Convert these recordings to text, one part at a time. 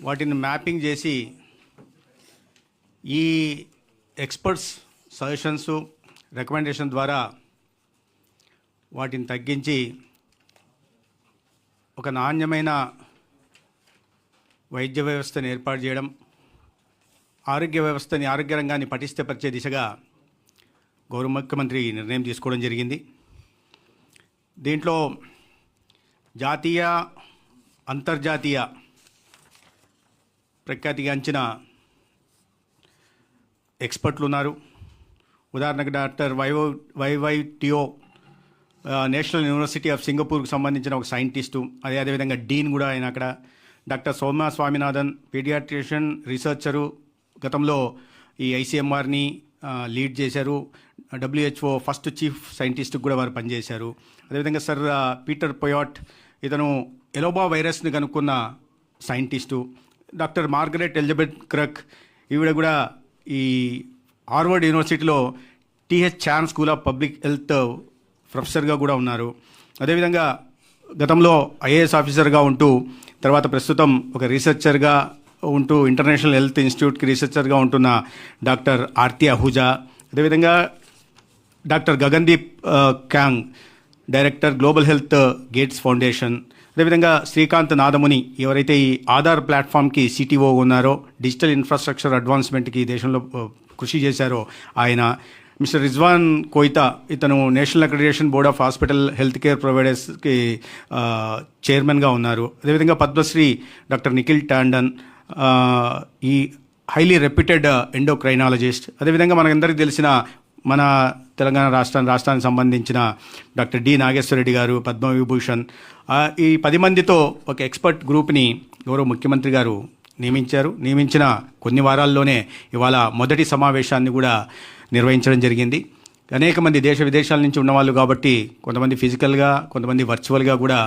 వాటిని మ్యాపింగ్ చేసి ఈ ఎక్స్పర్ట్స్ సజెషన్స్ రికమెండేషన్ ద్వారా వాటిని తగ్గించి ఒక నాణ్యమైన వైద్య వ్యవస్థను ఏర్పాటు చేయడం ఆరోగ్య వ్యవస్థని ఆరోగ్య రంగాన్ని పటిష్టపరిచే దిశగా గౌరవ ముఖ్యమంత్రి నిర్ణయం తీసుకోవడం జరిగింది. దీంట్లో జాతీయ అంతర్జాతీయ ప్రఖ్యాతిగాంచిన ఎక్స్పర్ట్లు ఉన్నారు ఉదాహరణకు డాక్టర్ వైవో వైవైటిఓ నేషనల్ యూనివర్సిటీ ఆఫ్ సింగపూర్కి సంబంధించిన ఒక సైంటిస్టు. అదే అదేవిధంగా డీన్ కూడా ఆయన అక్కడ. Doctor Soumya Swaminathan paediatrician researcher. గతంలో ఈ ఐసీఎంఆర్ని లీడ్ చేశారు. డబ్ల్యూహెచ్ఓ ఫస్ట్ చీఫ్ సైంటిస్ట్ కూడా వారు పనిచేశారు. అదేవిధంగా సర్ పీటర్ పొయాట్ ఇతను ఎలోబా వైరస్ని కనుక్కున్న scientist. Doctor Margaret Elizabeth Kruk ఈవిడ కూడా ఈ హార్వర్డ్ యూనివర్సిటీలో T H Chan school of public health ప్రొఫెసర్గా కూడా ఉన్నారు. అదేవిధంగా గతంలో ఐఏఎస్ ఆఫీసర్గా ఉంటూ తర్వాత ప్రస్తుతం ఒక రీసెర్చర్గా ఉంటూ ఇంటర్నేషనల్ హెల్త్ ఇన్స్టిట్యూట్కి రీసెర్చర్గా ఉంటున్న డాక్టర్ ఆర్తి అహూజా అదేవిధంగా doctor Gagandeep Kang director global health Gates Foundation అదేవిధంగా శ్రీకాంత్ నాదముని ఎవరైతే ఈ ఆధార్ ప్లాట్ఫామ్కి సిటీఓ ఉన్నారో డిజిటల్ ఇన్ఫ్రాస్ట్రక్చర్ అడ్వాన్స్మెంట్కి దేశంలో కృషి చేశారో ఆయన మిస్టర్ రిజ్వాన్ కోయితా ఇతను national accreditation board of hospital health care ప్రొవైడర్స్కి చైర్మన్గా ఉన్నారు. అదేవిధంగా పద్మశ్రీ డాక్టర్ నిఖిల్ టాండన్ ఈ హైలీ రెప్యూటెడ్ ఎండోక్రైనాలజిస్ట్. అదేవిధంగా మనకందరికీ తెలిసిన మన తెలంగాణ రాష్ట్రాన్ని రాష్ట్రానికి సంబంధించిన డాక్టర్ డి నాగేశ్వరరెడ్డి గారు పద్మవిభూషణ్ ఈ పది మందితో ఒక ఎక్స్పర్ట్ గ్రూప్ని గౌరవ ముఖ్యమంత్రి గారు నియమించారు. నియమించిన కొన్ని వారాల్లోనే ఇవాళ మొదటి సమావేశాన్ని కూడా నిర్వహించడం జరిగింది. అనేక మంది దేశ విదేశాల నుంచి ఉన్నవాళ్ళు కాబట్టి కొంతమంది ఫిజికల్గా కొంతమంది వర్చువల్గా కూడా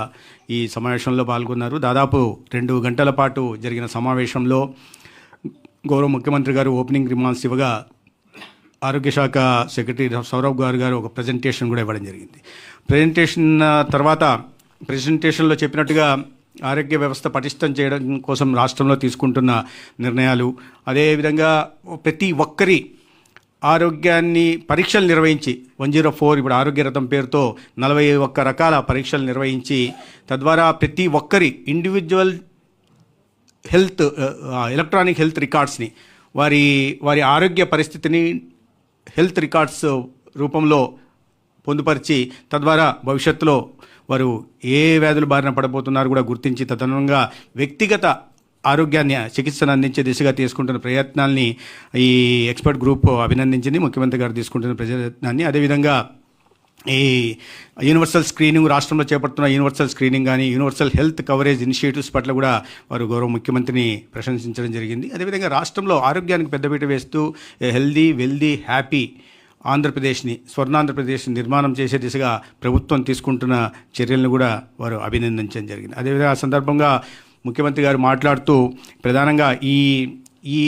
ఈ సమావేశంలో పాల్గొన్నారు. దాదాపు రెండు గంటల పాటు జరిగిన సమావేశంలో గౌరవ ముఖ్యమంత్రి గారు ఓపెనింగ్ రిమాన్స్ ఇవ్వగా ఆరోగ్య శాఖ సెక్రటరీ సౌరవ్ గారు గారు ఒక ప్రజెంటేషన్ కూడా ఇవ్వడం జరిగింది. ప్రజెంటేషన్ తర్వాత ప్రజెంటేషన్లో చెప్పినట్టుగా ఆరోగ్య వ్యవస్థ పటిష్టం చేయడం కోసం రాష్ట్రంలో తీసుకుంటున్న నిర్ణయాలు అదేవిధంగా ప్రతి ఒక్కరి ఆరోగ్యాన్ని పరీక్షలు నిర్వహించి వన్ జీరో ఫోర్ ఇప్పుడు ఆరోగ్య రథం పేరుతో నలభై ఒక్క రకాల పరీక్షలు నిర్వహించి తద్వారా ప్రతి ఒక్కరి ఇండివిజువల్ హెల్త్ ఎలక్ట్రానిక్ హెల్త్ రికార్డ్స్ని వారి వారి ఆరోగ్య పరిస్థితిని హెల్త్ రికార్డ్స్ రూపంలో పొందుపరిచి తద్వారా భవిష్యత్తులో వారు ఏ వ్యాధులు బారిన పడబోతున్నారు కూడా గుర్తించి తదనుగుణంగా వ్యక్తిగత ఆరోగ్యాన్ని చికిత్సను అందించే దిశగా తీసుకుంటున్న ప్రయత్నాల్ని ఈ ఎక్స్పర్ట్ గ్రూప్ అభినందించింది. ముఖ్యమంత్రి గారు తీసుకుంటున్న ప్రయత్నాన్ని. అదేవిధంగా ఈ యూనివర్సల్ స్క్రీనింగ్ రాష్ట్రంలో చేపడుతున్న యూనివర్సల్ స్క్రీనింగ్ కానీ యూనివర్సల్ హెల్త్ కవరేజ్ ఇనిషియేటివ్స్ పట్ల కూడా వారు గౌరవ ముఖ్యమంత్రిని ప్రశంసించడం జరిగింది. అదేవిధంగా రాష్ట్రంలో ఆరోగ్యానికి పెద్దపీట వేస్తూ హెల్దీ వెల్దీ హ్యాపీ ఆంధ్రప్రదేశ్ని స్వర్ణాంధ్రప్రదేశ్ నిర్మాణం చేసే దిశగా ప్రభుత్వం తీసుకుంటున్న చర్యలను కూడా వారు అభినందించడం జరిగింది. అదేవిధంగా ఆ సందర్భంగా ముఖ్యమంత్రి గారు మాట్లాడుతూ ప్రధానంగా ఈ ఈ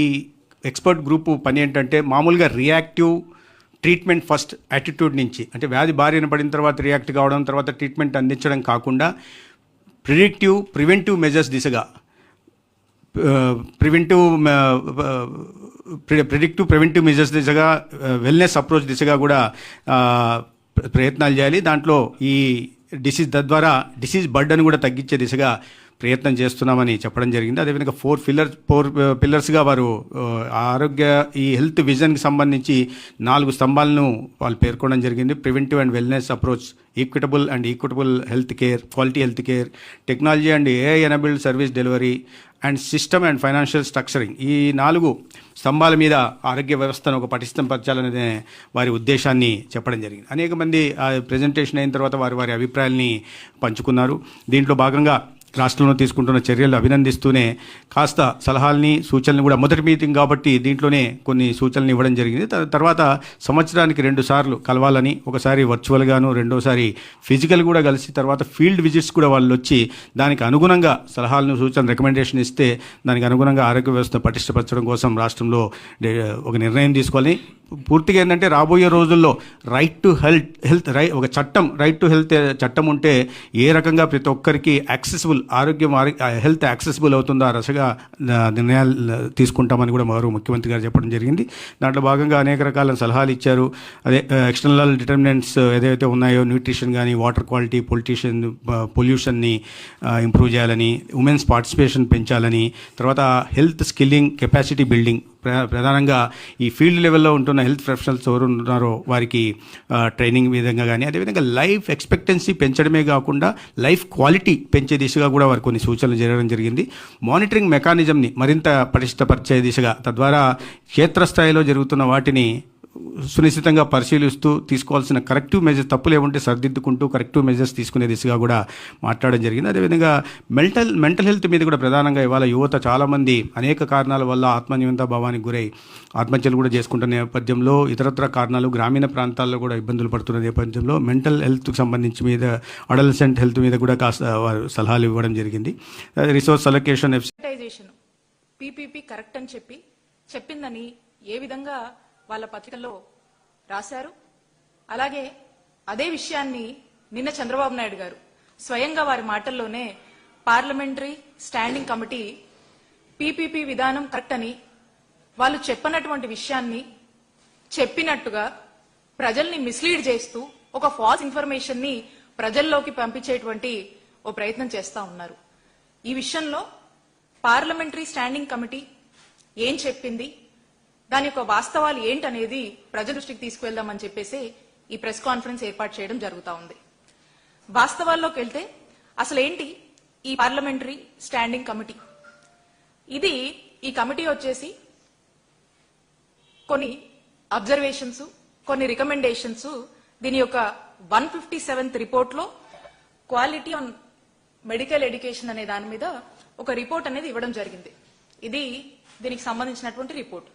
ఎక్స్పర్ట్ గ్రూపు పని ఏంటంటే మామూలుగా రియాక్టివ్ ట్రీట్మెంట్ ఫస్ట్ యాటిట్యూడ్ నుంచి. అంటే వ్యాధి బారిన పడిన తర్వాత రియాక్ట్ కావడం తర్వాత ట్రీట్మెంట్ అందించడం కాకుండా ప్రిడిక్టివ్ ప్రివెంటివ్ మెజర్స్ దిశగా. ప్రివెంటివ్ ప్రిడిక్టివ్ ప్రివెంటివ్ మెజర్స్ దిశగా వెల్నెస్ అప్రోచ్ దిశగా కూడా ప్రయత్నాలు చేయాలి. దాంట్లో ఈ డిసీజ్ తద్వారా డిసీజ్ బర్డన్ కూడా తగ్గించే దిశగా ప్రయత్నం చేస్తున్నామని చెప్పడం జరిగింది. అదేవిధంగా ఫోర్ పిల్లర్ ఫోర్ పిల్లర్స్గా వారు ఆ, ఆరోగ్య ఈ హెల్త్ విజన్కి సంబంధించి నాలుగు స్తంభాలను వాళ్ళు పేర్కొనడం జరిగింది. Preventive and wellness approach equitable and equitable health care quality health care technology and AI enabled service delivery and system and financial structuring. ఈ నాలుగు స్తంభాల మీద ఆరోగ్య వ్యవస్థను ఒక పటిష్టం పరచాలనే వారి ఉద్దేశాన్ని చెప్పడం జరిగింది. అనేక మంది ఆ ప్రజెంటేషన్ అయిన తర్వాత వారి వారి అభిప్రాయాల్ని పంచుకున్నారు. దీంట్లో భాగంగా రాష్ట్రంలో తీసుకుంటున్న చర్యలు అభినందిస్తూనే కాస్త సలహాలని సూచనలు కూడా మొదటి మీటింగ్ కాబట్టి దీంట్లోనే కొన్ని సూచనలు ఇవ్వడం జరిగింది. తర్వాత సంవత్సరానికి రెండు సార్లు కలవాలని ఒకసారి వర్చువల్గాను రెండోసారి ఫిజికల్ కూడా కలిసి తర్వాత ఫీల్డ్ విజిట్స్ కూడా వాళ్ళు వచ్చి దానికి అనుగుణంగా సలహాలను సూచన రికమెండేషన్ ఇస్తే దానికి అనుగుణంగా ఆరోగ్య వ్యవస్థ పటిష్టపరచడం కోసం రాష్ట్రంలో ఒక నిర్ణయం తీసుకోవాలని పూర్తిగా ఏంటంటే రాబోయే రోజుల్లో రైట్ టు హెల్త్ హెల్త్ రై ఒక చట్టం రైట్ టు హెల్త్ చట్టం ఉంటే ఏ రకంగా ప్రతి ఒక్కరికి యాక్సెసిబుల్ ఆరోగ్యం హెల్త్ యాక్సెసిబుల్ అవుతుందో ఆ రసగా నిర్ణయాలు తీసుకుంటామని కూడా మరో ముఖ్యమంత్రి గారు చెప్పడం జరిగింది. దాంట్లో భాగంగా అనేక రకాల సలహాలు ఇచ్చారు. అదే ఎక్స్టర్నల్ డిటర్మినెంట్స్ ఏదైతే ఉన్నాయో న్యూట్రిషన్ కానీ వాటర్ క్వాలిటీ పొలిటీషియన్ పొల్యూషన్ని ఇంప్రూవ్ చేయాలని ఉమెన్స్ పార్టిసిపేషన్ పెంచాలని తర్వాత హెల్త్ స్కిల్లింగ్ కెపాసిటీ బిల్డింగ్ ప్రధానంగా ఈ ఫీల్డ్ లెవెల్లో ఉంటున్న హెల్త్ ప్రొఫెషనల్స్ ఎవరు ఉన్నారో వారికి ట్రైనింగ్ విధంగా కానీ అదేవిధంగా లైఫ్ ఎక్స్పెక్టెన్సీ పెంచడమే కాకుండా లైఫ్ క్వాలిటీ పెంచే దిశగా కూడా వారు కొన్ని సూచనలు జరగడం జరిగింది. మానిటరింగ్ మెకానిజంని మరింత పటిష్టపరిచే దిశగా తద్వారా క్షేత్రస్థాయిలో జరుగుతున్న వాటిని సునిశ్చితంగా పరిశీలిస్తూ తీసుకోవాల్సిన కరెక్టివ్ మెజర్స్ తప్పులు ఏముంటే సరిదిద్దుకుంటూ కరెక్టివ్ మెజర్స్ తీసుకునే దిశగా కూడా మాట్లాడడం జరిగింది. అదేవిధంగా మెంటల్ మెంటల్ హెల్త్ మీద కూడా ప్రధానంగా ఇవాళ యువత చాలామంది అనేక కారణాల వల్ల ఆత్మన్యూనత భావానికి గురై ఆత్మహత్యలు కూడా చేసుకుంటున్న నేపథ్యంలో ఇతరత్ర కారణాలు గ్రామీణ ప్రాంతాల్లో కూడా ఇబ్బందులు పడుతున్న నేపథ్యంలో మెంటల్ హెల్త్కి సంబంధించి మీద అడల్సెంట్ హెల్త్ మీద కూడా కాస్త వారు సలహాలు ఇవ్వడం జరిగింది. రిసోర్స్ అలొకేషన్ పీపీపీ కరెక్ట్ అని చెప్పి చెప్పిందని ఏ విధంగా వాళ్ళ పత్రికల్లో రాశారు. అలాగే అదే విషయాన్ని నిన్న చంద్రబాబు నాయుడు గారు స్వయంగా వారి మాటల్లోనే పార్లమెంటరీ స్టాండింగ్ కమిటీ పీపీపీ విధానం కరెక్ట్ అని వాళ్ళు చెప్పనటువంటి విషయాన్ని చెప్పినట్టుగా ప్రజల్ని మిస్లీడ్ చేస్తూ ఒక ఫాల్స్ ఇన్ఫర్మేషన్ని ప్రజల్లోకి పంపించేటువంటి ఓ ప్రయత్నం చేస్తా ఉన్నారు. ఈ విషయంలో పార్లమెంటరీ స్టాండింగ్ కమిటీ ఏం చెప్పింది? దాని యొక్క వాస్తవాలు ఏంటనేది ప్రజల దృష్టికి తీసుకువెళ్దామని చెప్పేసి ఈ ప్రెస్ కాన్ఫరెన్స్ ఏర్పాటు చేయడం జరుగుతూ ఉంది. వాస్తవాల్లోకి వెళ్తే అసలు ఏంటి ఈ పార్లమెంటరీ స్టాండింగ్ కమిటీ? ఇది ఈ కమిటీ వచ్చేసి కొన్ని అబ్జర్వేషన్స్ కొన్ని రికమెండేషన్స్ దీని యొక్క వన్ ఫిఫ్టీ సెవెంత్ రిపోర్ట్లో క్వాలిటీ ఆన్ మెడికల్ ఎడ్యుకేషన్ అనే దాని మీద ఒక రిపోర్ట్ అనేది ఇవ్వడం జరిగింది. ఇది దీనికి సంబంధించినటువంటి రిపోర్ట్.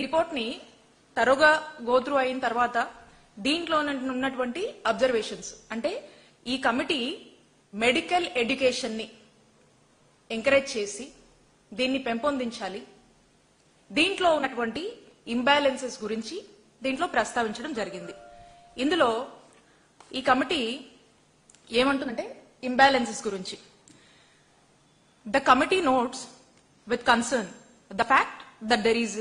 ఈ రిపోర్ట్ని తరుగా గోత్రు అయిన తర్వాత దీంట్లో ఉన్నటువంటి అబ్జర్వేషన్స్ అంటే ఈ కమిటీ మెడికల్ ఎడ్యుకేషన్ని ఎంకరేజ్ చేసి దీన్ని పెంపొందించాలి. దీంట్లో ఉన్నటువంటి ఇంబ్యాలెన్సెస్ గురించి దీంట్లో ప్రస్తావించడం జరిగింది. ఇందులో ఈ కమిటీ ఏమంటుందంటే ఇంబ్యాలెన్సెస్ గురించి. The committee notes with concern the fact that there is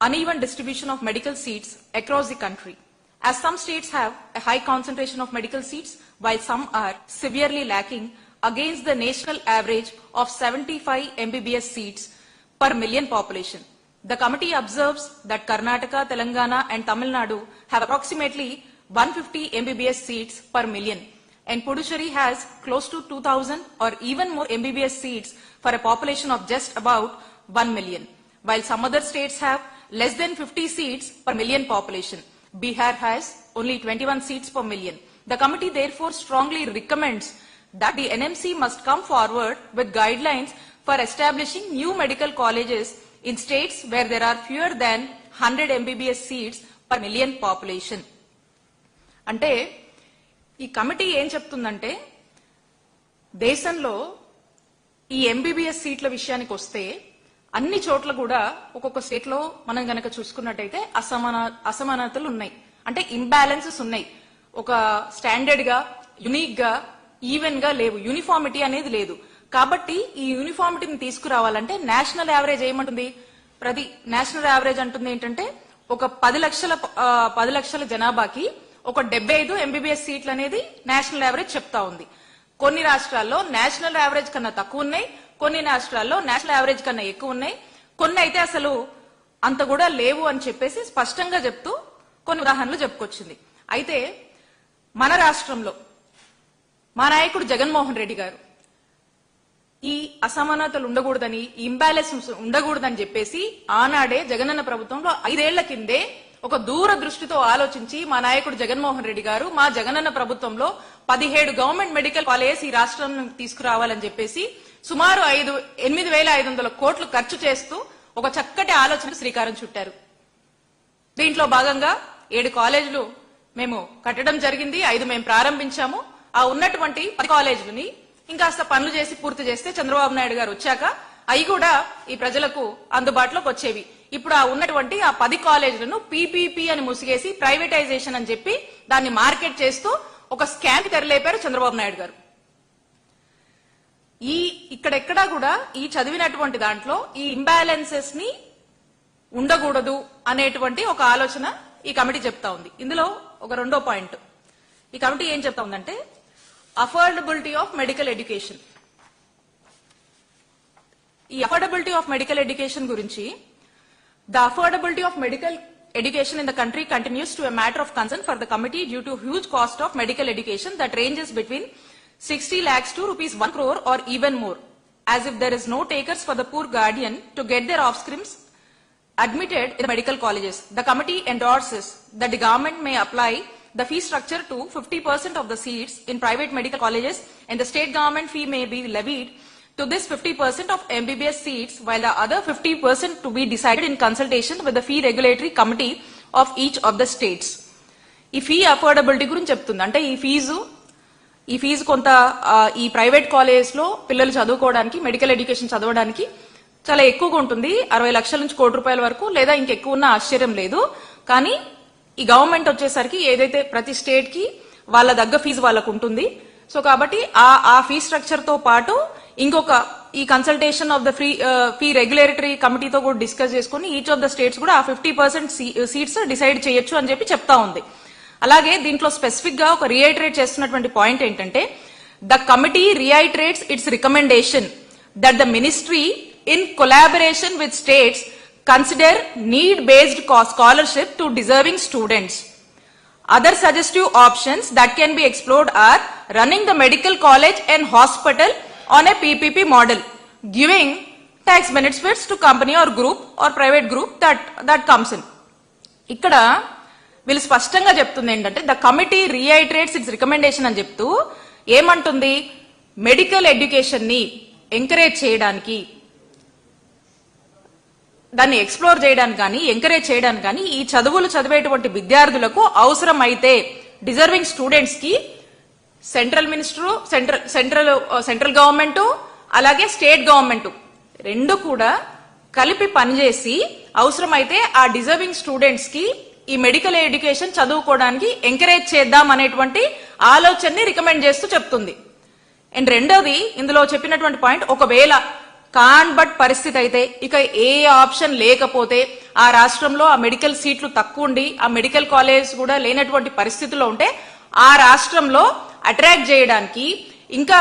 uneven distribution of medical seats across the country. As some states have a high concentration of medical seats, while some are severely lacking against the national average of 75 MBBS seats per million population. The committee observes that Karnataka, Telangana and Tamil Nadu have approximately 150 MBBS seats per million and Puducherry has close to 2000 or even more MBBS seats for a population of just about 1 million, while some other states have less than 50 seats per million population. Bihar has only 21 seats per million. The committee therefore strongly recommends that the NMC must come forward with guidelines for establishing new medical colleges in states where there are fewer than 100 MBBS seats per million population. అంటే ఈ committee ఏం చెప్తుందంటే దేశంలో ఈ MBBS సీట్ల విషయానికి వస్తే అన్ని చోట్ల కూడా ఒక్కొక్క స్టేట్లో మనం గనక చూసుకున్నట్టయితే అసమాన అసమానతలు ఉన్నాయి. అంటే ఇంబ్యాలెన్సెస్ ఉన్నాయి. ఒక స్టాండర్డ్గా యునిక్గా ఈవెన్గా లేవు. యూనిఫార్మిటీ అనేది లేదు. కాబట్టి ఈ యూనిఫార్మిటీని తీసుకురావాలంటే నేషనల్ యావరేజ్ ఏమంటుంది? ప్రతి నేషనల్ యావరేజ్ అంటుంది ఏంటంటే ఒక పది లక్షల పది లక్షల జనాభాకి ఒక డెబ్బై ఐదు ఎంబీబీఎస్ సీట్లు అనేది నేషనల్ యావరేజ్ చెప్తా ఉంది. కొన్ని రాష్ట్రాల్లో నేషనల్ యావరేజ్ కన్నా తక్కువ ఉన్నాయి. కొన్ని రాష్ట్రాల్లో నేషనల్ యావరేజ్ కన్నా ఎక్కువ ఉన్నాయి. కొన్ని అయితే అసలు అంత కూడా లేవు అని చెప్పేసి స్పష్టంగా చెప్తూ కొన్ని ఉదాహరణలు చెప్పుకొచ్చింది. అయితే మన రాష్ట్రంలో మా నాయకుడు జగన్మోహన్ రెడ్డి గారు ఈ అసమానతలు ఉండకూడదని ఈ ఇంబ్యాలెన్స్ ఉండకూడదని చెప్పేసి ఆనాడే జగనన్న ప్రభుత్వంలో ఐదేళ్ళ కిందే ఒక దూర దృష్టితో ఆలోచించి మా నాయకుడు జగన్మోహన్ రెడ్డి గారు మా జగనన్న ప్రభుత్వంలో పదిహేడు గవర్నమెంట్ మెడికల్ కాలేజెస్ ఈ రాష్ట్రం తీసుకురావాలని చెప్పేసి సుమారు ఐదు ఎనిమిది వేల ఐదు వందల కోట్లు ఖర్చు చేస్తూ ఒక చక్కటి ఆలోచనకు శ్రీకారం చుట్టారు. దీంట్లో భాగంగా ఏడు కాలేజీలు మేము కట్టడం జరిగింది ఐదు మేము ప్రారంభించాము. ఆ ఉన్నటువంటి పది కాలేజీలని ఇంకాస్త పనులు చేసి పూర్తి చేస్తే చంద్రబాబు నాయుడు గారు వచ్చాక అవి కూడా ఈ ప్రజలకు అందుబాటులోకి వచ్చేవి. ఇప్పుడు ఆ ఉన్నటువంటి ఆ పది కాలేజీలను పీపీపీ అని ముసిగేసి ప్రైవేటైజేషన్ అని చెప్పి దాన్ని మార్కెట్ చేస్తూ ఒక స్కామ్ తెరలేపారు చంద్రబాబు నాయుడు గారు. ఈ ఇక్కడెక్కడా కూడా ఈ చదివినటువంటి దాంట్లో ఈ ఇంబ్యాలెన్సెస్ని ఉండకూడదు అనేటువంటి ఒక ఆలోచన ఈ కమిటీ చెప్తా ఉంది. ఇందులో ఒక రెండో పాయింట్. ఈ కమిటీ ఏం చెప్తా ఉందంటే అఫోర్డబిలిటీ ఆఫ్ మెడికల్ ఎడ్యుకేషన్ ఈ అఫోర్డబిలిటీ ఆఫ్ మెడికల్ ఎడ్యుకేషన్ గురించి the affordability of medical education in the country continues to a matter of concern for the committee due to huge cost of medical education that ranges between 60 lakhs to rupees 1 crore or even more. As if there is no takers for the poor guardian to get their offsprings admitted in the medical colleges. The committee endorses that the government may apply the fee structure to 50% of the seats in private medical colleges and the state government fee may be levied to this 50% of MBBS seats while the other 50% to be decided in consultation with the fee regulatory committee of each of the states. ఈ fee affordability గురించి చెప్తుంది అంటే ఈ fee ఈ fee కొంత ఈ private కాలేజెస్లో పిల్లలు చదువుకోవడానికి మెడికల్ ఎడ్యుకేషన్ చదవడానికి చాలా ఎక్కువగా ఉంటుంది. అరవై లక్షల నుంచి కోటి రూపాయల వరకు లేదా ఇంకెక్కువ ఉన్న ఆశ్చర్యం లేదు. కానీ ఈ గవర్నమెంట్ వచ్చేసరికి ఏదైతే ప్రతి స్టేట్కి వాళ్ళ దగ్గర ఫీజు వాళ్ళకు ఉంటుంది. సో కాబట్టి ఆ ఆ ఫీ స్ట్రక్చర్తో పాటు ఇంకొక ఈ consultation of the free fee regulatory కమిటీతో కూడా డిస్కస్ చేసుకుని ఈచ్ ఆఫ్ ద స్టేట్స్ కూడా ఆ ఫిఫ్టీ పర్సెంట్ సీట్స్ డిసైడ్ చేయొచ్చు అని చెప్పి చెప్తా ఉంది. అలాగే దీంట్లో స్పెసిఫిక్గా ఒక రియైటరేట్ చేస్తున్నటువంటి పాయింట్ ఏంటంటే the committee reiterates its recommendation that the ministry in collaboration with states consider need based scholarship to deserving students other suggestive options that can be explored or running the medical college and hospital on a PPP model giving tax benefits to company or group or private group that that comes in ఇక్కడ వీళ్ళు స్పష్టంగా చెప్తుంది ఏంటంటే the committee reiterates its recommendation అని చెప్తూ ఏమంటుంది? Medical ఎడ్యుకేషన్ని encourage చేయడానికి దాన్ని ఎక్స్ప్లోర్ చేయడానికి కానీ ఎంకరేజ్ చేయడానికి కానీ ఈ చదువులు చదివేటువంటి విద్యార్థులకు అవసరం అయితే డిజర్వింగ్ స్టూడెంట్స్కి central minister central central central government అలాగే స్టేట్ గవర్నమెంట్ రెండు కూడా కలిపి పనిచేసి అవసరమైతే ఆ డిజర్వింగ్ స్టూడెంట్స్కి ఈ మెడికల్ ఎడ్యుకేషన్ చదువుకోవడానికి ఎంకరేజ్ చేద్దాం అనేటువంటి ఆలోచనని రికమెండ్ చేస్తూ చెప్తుంది. అండ్ రెండోది ఇందులో చెప్పినటువంటి పాయింట్ ఒకవేళ కాన్ బట్ పరిస్థితి అయితే ఇక ఏ ఆప్షన్ లేకపోతే ఆ రాష్ట్రంలో ఆ మెడికల్ సీట్లు తక్కువ ఉండి ఆ మెడికల్ కాలేజ్ కూడా లేనటువంటి పరిస్థితుల్లో ఉంటే ఆ రాష్ట్రంలో అట్రాక్ట్ చేయడానికి ఇంకా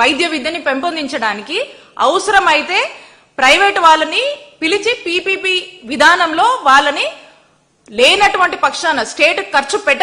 వైద్య విద్యని పెంపొందించడానికి అవసరమైతే ప్రైవేట్ వాళ్ళని పిలిచి పీపీపీ విధానంలో వాళ్ళని లేనటువంటి పక్షాన స్టేట్ ఖర్చు పెట్ట